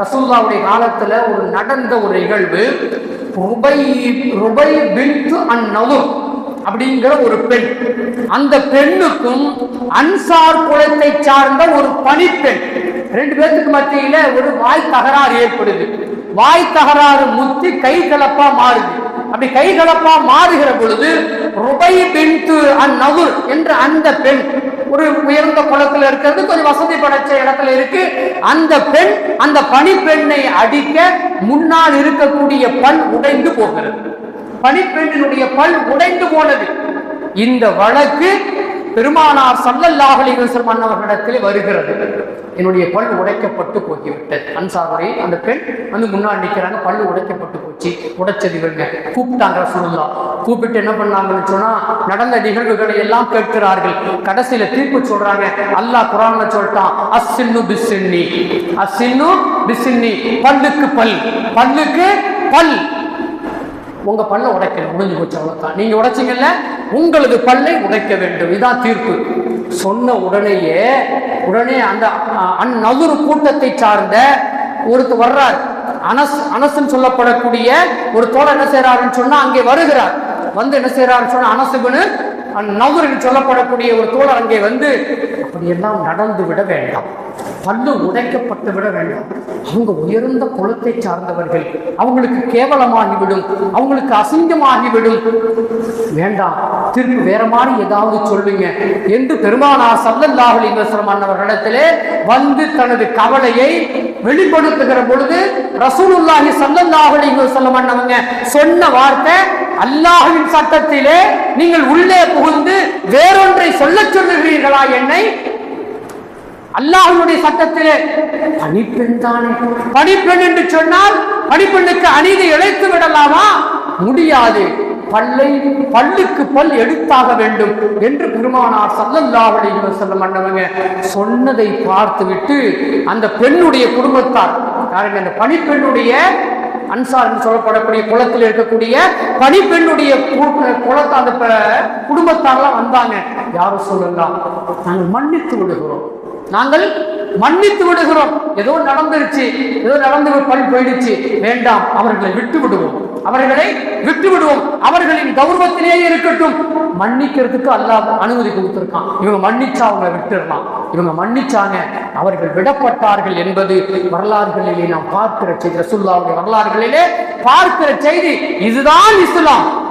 ரசூல்லாவுடைய காலத்துல ஒரு நடந்த ஒரு நிகழ்வு ருபை ருபை பின்து அந்நவர் அப்படிங்கிற ஒரு பெண். அந்த பெண்ணுக்கும் அன்சார் குலத்தை சார்ந்த ஒரு பணிப்பெண். ரெண்டு பேருக்கு மத்தியில ஒரு வாய் தகராறு ஏற்படுது. வாய் தகராறு முத்தி கை கலப்பா மாறுது. அப்படி கை கலப்பா மாறுகிற பொழுது ருபை பின்து அந்நவர் என்ற அந்த பெண் ஒரு உயர்ந்த குளத்துல இருக்கிறது கொஞ்சம் வசதி படைச்ச இடத்துல இருக்கு. அந்த பெண் அந்த பனிப்பெண்ணை அடிக்க முன்னால் இருக்கக்கூடிய பல் உடைந்து போகிறது. பனிப்பெண்ணினுடைய பல் உடைந்து போனது. இந்த வழக்கு பெருமானார் சல்லல்லாஹு மன்னவர்களிடத்தில் வருகிறது. என்னுடைய பல் உடைக்கப்பட்டு போய்விட்டது. அன்சாருடைய அந்த பெண் வந்து முன்னாடி நிற்கிறாங்க பல் உடைக்கப்பட்டு போச்சு. உடைச்சது இவங்க. கூப்பிட்டாங்க ரசூலுல்லாஹ். கூப்பிட்டு என்ன பண்ணாங்கன்னு சொன்னா நடந்த நிகழ்வுகளை எல்லாம் கேட்கிறார்கள். கடைசியில தீர்ப்பு சொல்றாங்க. அல்லாஹ் குரான்ல சொல்லிட்டான் அஸ்ஸின்னு பிஸ்ஸின்னி. அஸ்ஸின்னு பிஸ்ஸின்னி. பல்லுக்கு பல். பல்லுக்கு பல். உங்க பல்ல உடைக்கணும். முடிஞ்சு போச்சு அவ்வளவுதான். நீங்க உடைச்சீங்கல்ல உங்களது பல்லை உடைக்க வேண்டும். இதுதான் தீர்ப்பு. சொன்ன உடனேயே உடனே அந்த அந்நதுரு கூட்டத்தை சார்ந்த ஒருத்தர் வர்றார். அனஸ் அனசுன்னு சொல்லப்படக்கூடிய ஒரு தோழர் என்ன செய்யறாருன்னு சொன்னா அங்கே வருகிறார். வந்து என்ன செய்யறாருன்னு சொன்னா அனசுபுன்னு நவுரில் சொல்லப்படக்கூடிய ஒரு தோழர் அங்கே வந்து அப்படியெல்லாம் நடந்து விட வேண்டாம். பல்லு உடைக்கப்பட்டு விட வேண்டாம். அவங்க உயர்ந்த குலத்தை சார்ந்தவர்கள். அவங்களுக்கு கேவலமாகிவிடும். அவங்களுக்கு அசிங்கமாகிவிடும். வேண்டாம். திருப்பி வேற மாதிரி ஏதாவது சொல்லுங்க. என்று பெருமானார் சல்லல்லாஹு அலைஹி அன்னவர்களிடத்திலே வந்து தனது கவலையை வெளிப்படுத்துகிற பொழுது ரசூலுல்லாஹி ஸல்லல்லாஹு அலைஹி வஸல்லம் சொன்ன வார்த்தை அல்லாஹுவின் சட்டத்திலே நீங்கள் உள்ளே புகுந்து வேறொன்றை சொல்ல சொல்லுகிறீர்களா என்னை? அல்லாஹனுடைய சட்டத்திலே பணிப்பெண் தானே. பணிப்பெண் என்று சொன்னால் பணிப்பெண்ணுக்கு அநீதி இழைத்து விடலாமா? முடியாது. பல்லை பல்லுக்கு பல் எடுத்தாக வேண்டும் என்று பெருமானார் சல்லல்லாஹு அலைஹி வஸல்லம் சொன்னதை பார்த்துவிட்டு அந்த பெண்ணுடைய குடும்பத்தார் யாருங்க அந்த பணிப்பெண்ணுடைய அன்சார் என்று சொல்லப்படக்கூடிய குளத்தில் இருக்கக்கூடிய பணிப்பெண்ணுடைய குளத்தை அந்த குடும்பத்தாரெல்லாம் வந்தாங்க. யாரும் சொல்லலாம் நாங்கள் மன்னித்து விடுகிறோம். நாங்கள் மன்னித்து விடுகிறோம். ஏதோ நடந்துருச்சு. ஏதோ நடந்து பல் போயிடுச்சு. வேண்டாம். அவர்களை விட்டு விடுவோம். அவர்களை விட்டு விடுவோம். அவர்களின் கௌரவத்திலேயே இருக்கட்டும். மன்னிக்கிறதுக்கு அல்லாஹ் அனுமதி கொடுத்துருக்கான். இவங்க மன்னிச்சா அவங்களை விட்டுடலாம். இவங்க மன்னிச்சாங்க. அவர்கள் விடப்பட்டார்கள் என்பது வரலாறுகளிலே நாம் பார்க்கிற செய்தி. ரசுல்லாவுடைய வரலாறுகளிலே பார்க்கிற செய்தி. இதுதான் இஸ்லாம்.